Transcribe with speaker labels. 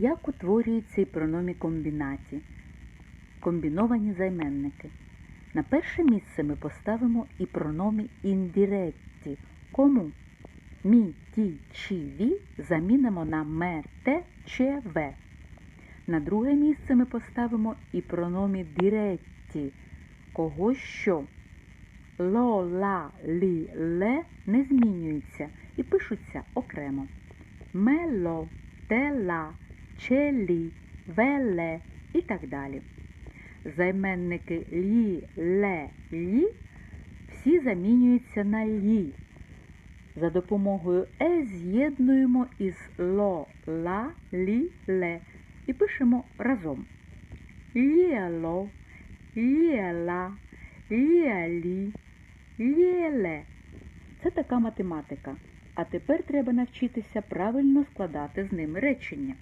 Speaker 1: Як утворюються і прономі комбінаті? Комбіновані займенники. На перше місце ми поставимо і прономі індіретті. Кому? Мі, ті, чи, ві замінимо на ме, те, че, ве. На друге місце ми поставимо і прономі діретті. Кого що? Ло, ла, лі, ле не змінюються і пишуться окремо. Мело, тела, челі, веле і так далі. Займенники лі, ле, лі всі замінюються на лі. За допомогою е з'єднуємо із ло, ла, лі, ле і пишемо разом. Лєло, лєла, лєлі, лєле. Це така математика. А тепер треба навчитися правильно складати з ними речення.